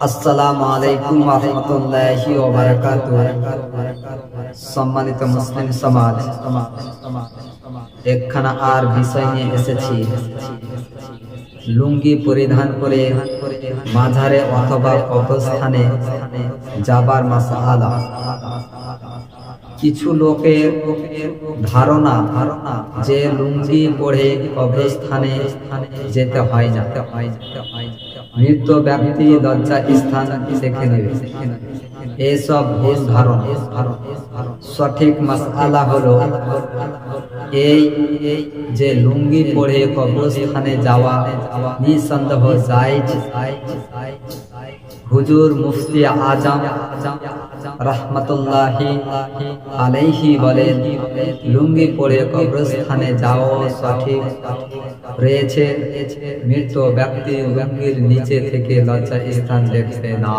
আসসালামু আলাইকুম রহমতুল্লাহি সম্মানিত মুসলিম সমাজ, একখানা আর বিষয় নিয়ে এসেছি। লুঙ্গি পরিধান করে মাঝারে অথবা অবস্থানে যাবার মাসালা কিছু লোকের ধারণা ধারণা যে লুঙ্গি পরে কবরস্থানে যেতে হয় যেতে হয় যেতে হয় মৃত ব্যক্তি দরজা স্থান দেখে নেবে। এসব ধারণা। সঠিক মাসালা হলো এই যে লুঙ্গি পরে কবরস্থানে যাওয়া, নিঃসন্দেহ জায়েজ, হুজুর মুফতি আজম রহমতুল্লাহি আলাইহি বলেন, লুঙ্গি পরে কবরস্থানে যাও সঠিক রয়েছে, মৃত ব্যক্তি লুঙ্গির নিচে থেকে লজ্জা স্থান দেখবে না।